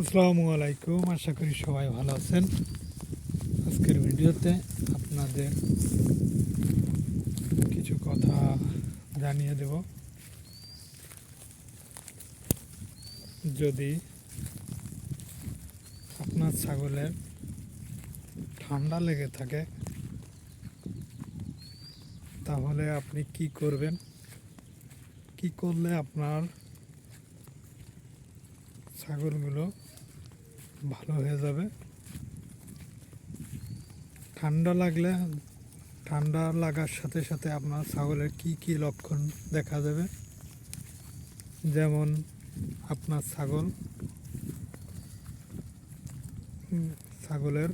আসসালামু আলাইকুম, আশা করি সবাই ভালো আছেন। আজকের ভিডিওতে আপনাদের কিছু কথা জানিয়ে দেব। যদি আপনার ছাগলের ঠান্ডা লেগে থাকে, তাহলে আপনি কি করবেন? কি করলে আপনার ছাগলগুলো ভালো হয়ে যাবে। ঠান্ডা লাগলে, ঠান্ডা লাগার সাথে সাথে আপনার ছাগলের কি কি লক্ষণ দেখা যাবে? যেমন আপনার ছাগল ছাগলের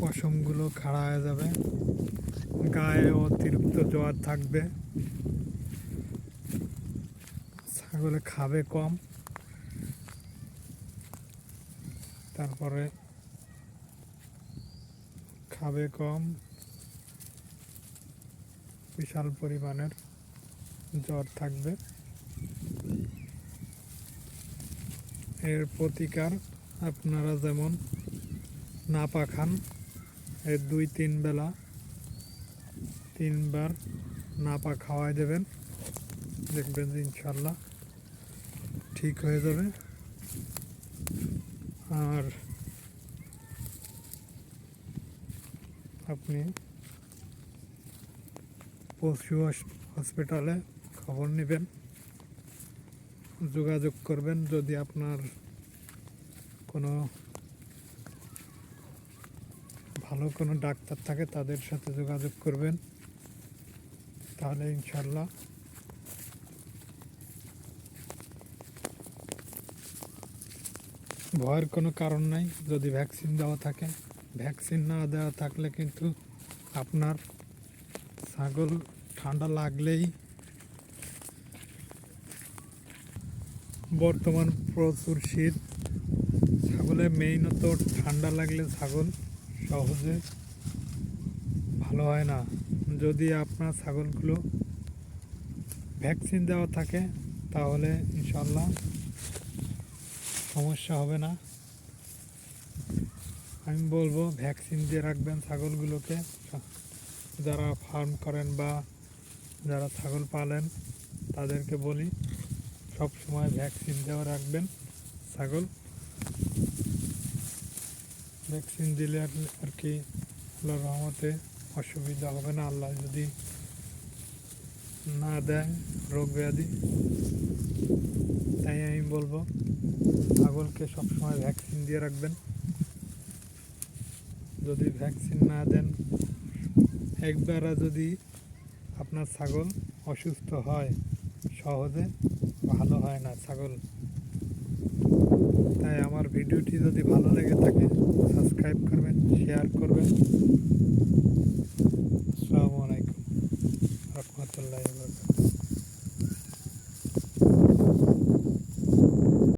পশমগুলো খাড়া হয়ে যাবে, গায়ে অতিরিক্ত জ্বর থাকবে, ছাগলে খাবে কম। তারপরে খাবে কম, বিশাল পরিমাণের জ্বর থাকবে। এর প্রতিকার আপনারা যেমন নাপা খান এর দুই তিন বেলা তিনবার নাপা খাওয়াই দেবেন। দেখবেন ইনশাল্লাহ ঠিক হয়ে যাবে। আর আপনি পশু হস- হসপিটালে খবর নেবেন, যোগাযোগ করবেন যদি আপনার কোনো ভালো কোনো ডাক্তার থাকে তাদের সাথে যোগাযোগ করবেন, তাহলে ইনশাল্লাহ ভয়ের কোনো কারণ নাই, যদি ভ্যাকসিন দেওয়া থাকে। ভ্যাকসিন না দেওয়া থাকলে কিন্তু আপনার ছাগল ঠান্ডা লাগলেই বর্তমান প্রচুর শীত। ছাগলের মেইনত ঠান্ডা লাগলে ছাগল সহজে ভালো হয় না। যদি আপনার ছাগলগুলো ভ্যাকসিন দেওয়া থাকে, তাহলে ইনশাল্লাহ সমস্যা হবে না। আমি বলব ভ্যাকসিন দিয়ে রাখবেন ছাগলগুলোকে। যারা ফার্ম করেন বা যারা ছাগল পালেন, তাদেরকে বলি, সব সময় ভ্যাকসিন দেওয়া রাখবেন ছাগল। ভ্যাকসিন দিলে আর কি আল্লাহর রহমতে অসুবিধা হবে না। আল্লাহ যদি না দেয় রোগ ব্যাধি, তাই আমি বলব ছাগলকে সবসময় ভ্যাকসিন দিয়ে রাখবেন। যদি ভ্যাকসিন না দেন একবারা যদি আপনার ছাগল অসুস্থ হয়, সহজে ভালো হয় না ছাগল। তাই আমার ভিডিওটি যদি ভালো লেগে থাকে, সাবস্ক্রাইব করবেন, শেয়ার করবেন। আসসালামু আলাইকুম। রহমতুল্লাহ